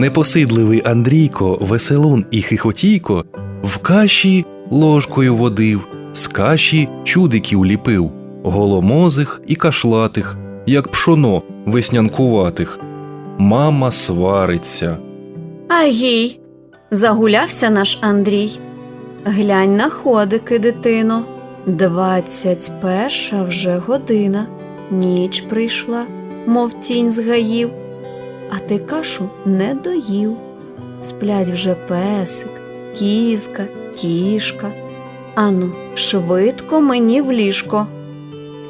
Непосидливий Андрійко, веселун і хихотійко в каші ложкою водив, з каші чудиків ліпив, голомозих і кашлатих, як пшоно веснянкуватих. Мама свариться. Агій, загулявся наш Андрій. Глянь на ходики, дитино. Двадцять перша вже година. Ніч прийшла, мов тінь з гаїв, а ти кашу не доїв. Сплять вже песик, кізка, кішка. Ану, швидко мені в ліжко.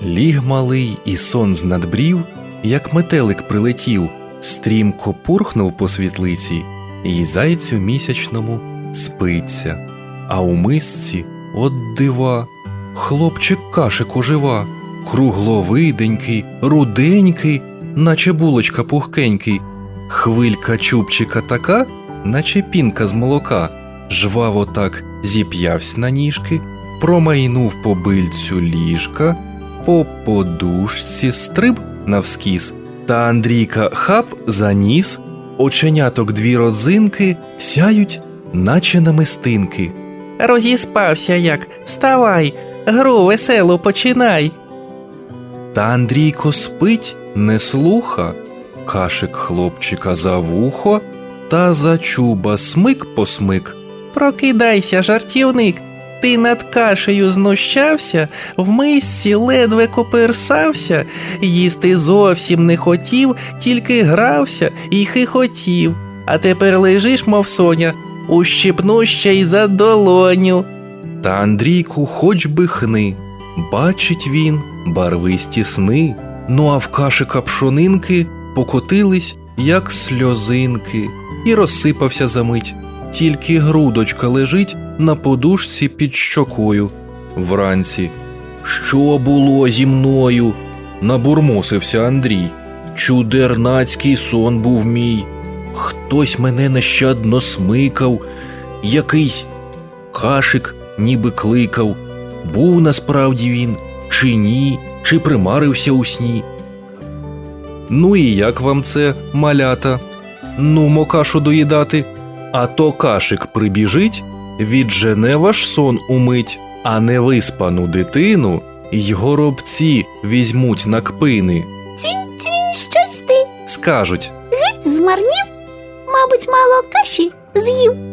Ліг малий і сон знадбрів, як метелик прилетів, стрімко пурхнув по світлиці, і зайцю місячному спиться. А у мисці от дива, хлопчик кашик ожива, кругловиденький, руденький, наче булочка пухкенький, хвилька чубчика така, наче пінка з молока, жваво так зіп'явсь на ніжки, промайнув по бильцю ліжка, по подушці стриб навскіз, та Андрійка хап заніс, оченяток дві родзинки сяють, наче намистинки. Розіспався як, вставай, гру веселу починай. Та Андрійко спить, не слуха, кашик хлопчика за вухо, та за чуба смик посмик. Прокидайся, жартівник. Ти над кашею знущався, в мисці ледве коперсався, їсти зовсім не хотів, тільки грався і хихотів. А тепер лежиш, мов соня, ущипну ще й за долоню. Та Андрійку хоч би хни, бачить він барвисті сни, ну а в кашика пшонинки покотились, як сльозинки, і розсипався за мить. Тільки грудочка лежить на подушці під щокою. Вранці. Що було зі мною? набурмосився Андрій. Чудернацький сон був мій. Хтось мене нещадно смикав, якийсь кашик ніби кликав. Був насправді він, чи ні, чи примарився у сні. Ну і як вам це, малята? Нумо кашу доїдати. А то кашик прибіжить, віджене ваш сон умить, а невиспану дитину й горобці візьмуть на кпини. Тінь тінь щось ти Скажуть Геть змарнів, мабуть, мало каші з'їв.